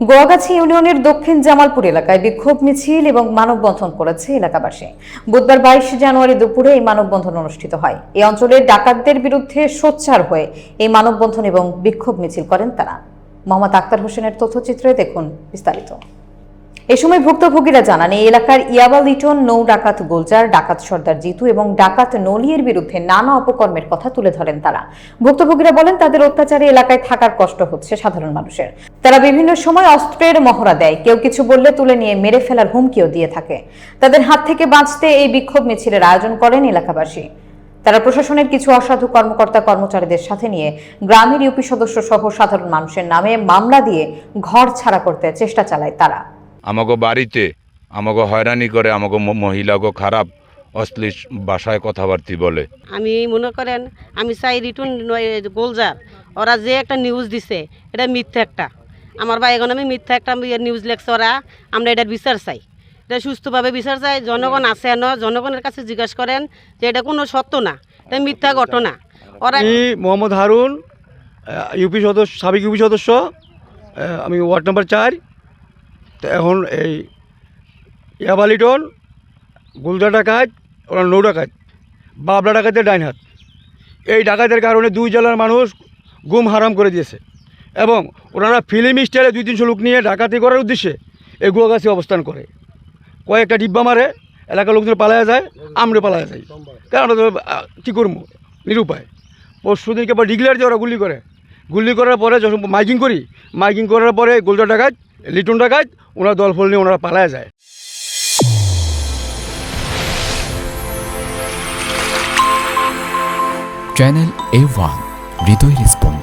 গোয়াগাছি ইউনিয়নের দক্ষিণ জামালপুর এলাকায় বিক্ষোভ মিছিল এবং মানববন্ধন করেছে এলাকাবাসী। বুধবার বাইশে জানুয়ারি দুপুরে এই মানববন্ধন অনুষ্ঠিত হয়। এই অঞ্চলের ডাকাতদের বিরুদ্ধে সোচ্চার হয়ে এই মানববন্ধন এবং বিক্ষোভ মিছিল করেন তারা। মোহাম্মদ আক্তার হোসেনের তথ্যচিত্রে দেখুন বিস্তারিত। এ সময় ভুক্তভোগীরা জানান, এই এলাকার ইয়াবা লিটন নৌ ডাকাত গোলজার, ডাকাত সর্দার জিতু এবং ডাকাত নলিয়ের বিরুদ্ধে নানা অপকর্মের কথা তুলে ধরেন তারা। ভুক্তভোগীরা বলেন, তাদের অত্যাচারে এলাকায় থাকার কষ্ট হচ্ছে সাধারণ মানুষের। তারা বিভিন্ন সময় অস্ত্রের মহড়া দেয়, কেউ কিছু বললে তুলে নিয়ে মেরে ফেলার হুমকিও দিয়ে থাকে। তাদের হাত থেকে বাঁচতে এই বিক্ষোভ মিছিলের আয়োজন করেন এলাকাবাসী। তারা প্রশাসনের কিছু অসাধু কর্মকর্তা কর্মচারীদের সাথে নিয়ে গ্রামের ইউপি সদস্য সহ সাধারণ মানুষের নামে মামলা দিয়ে ঘর ছাড়া করতে চেষ্টা চালায় তারা। আমাকে বাড়িতে আমাকে হয়রানি করে আমাকে মহিলাকে খারাপ অশ্লীল ভাষায় কথাবার্তি বলে। আমি মনে করেন আমি চাই রিটুন গোলজার ওরা যে একটা নিউজ দিছে এটা মিথ্যা একটা। আমার ভাই এখন আমি মিথ্যা একটা নিউজ লেখছে ওরা আমরা এটার বিচার চাই। এটা সুস্থভাবে বিচার চাই জনগণ আছে ন জনগণের কাছে জিজ্ঞাসা করেন যে এটা কোনো সত্য না এটা মিথ্যা ঘটনা। ওরা আমি মোহাম্মদ হারুন ইউপি সদস্য সাবেক ইউপি সদস্য আমি ওয়ার্ড নাম্বার চার। তো এখন এই ইয়াবা লিটন গুলদা ডাকাত, ওরা নৌ ডাকাত, বাবলা ডাকাতের ডাইন হাত। এই ডাকাতের কারণে দুই জেলার মানুষ গুম হারাম করে দিয়েছে এবং ওনারা ফিল্ম স্টাইলে দুই তিনশো লোক নিয়ে ডাকাতি করার উদ্দেশ্যে এই গুয়াগাছি অবস্থান করে। কয়েকটা ডিব্বা মারে, এলাকার লোকজন পালায়া যায়, আমরা পালায়া যাই কারণ আমরা কী করব? নিরুপায়। পরশু দিনকে আবার ডিগলার যে ওরা গুলি করে। গুলি করার পরে যখন মাইকিং করি, মাইকিং করার পরে গোলটা ডাকাত, লিটন ডাকাত ওনারা দল ফল নিয়ে ওনারা পালায় যায়। চ্যানেল এ ওয়ান হৃদয় রেসপন্স